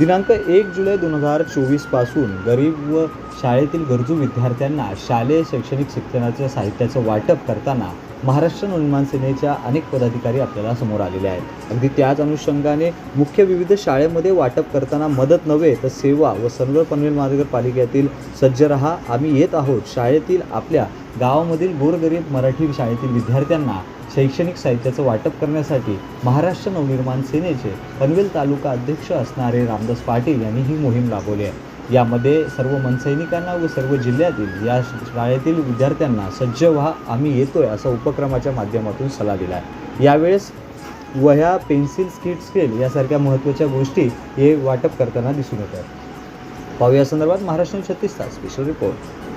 दिनांक एक जुलै दोन हजार चोवीसपासून गरीब व शाळेतील गरजू विद्यार्थ्यांना शालेय शैक्षणिक शिक्षणाच्या साहित्याचं वाटप करताना महाराष्ट्र नवनिर्माण सेनेच्या अनेक पदाधिकारी आपल्याला समोर आलेले आहेत. अगदी त्याच अनुषंगाने मुख्य विविध शाळेमध्ये वाटप करताना मदत नव्हे तर सेवा व सर्व पनवेल महानगरपालिकेतील सज्ज रहा. आम्ही येत आहोत शाळेतील आपल्या गावामधील गोरगरीब मराठी शाळेतील विद्यार्थ्यांना शैक्षणिक साहित्याचं वाटप करण्यासाठी महाराष्ट्र नवनिर्माण सेनेचे पनवेल तालुका अध्यक्ष असणारे रामदास पाटील यांनी ही मोहीम राबवली आहे. यामध्ये सर्व मनसैनिकांना व सर्व जिल्ह्यातील या शाळेतील विद्यार्थ्यांना सज्ज व्हा आम्ही येतोय असा उपक्रमाच्या माध्यमातून सल्ला दिला आहे. यावेळेस वह्या पेन्सिल स्किट स्केल यासारख्या महत्त्वाच्या गोष्टी हे वाटप करताना दिसून येतात. पाहूया या संदर्भात महाराष्ट्र छत्तीस तास स्पेशल रिपोर्ट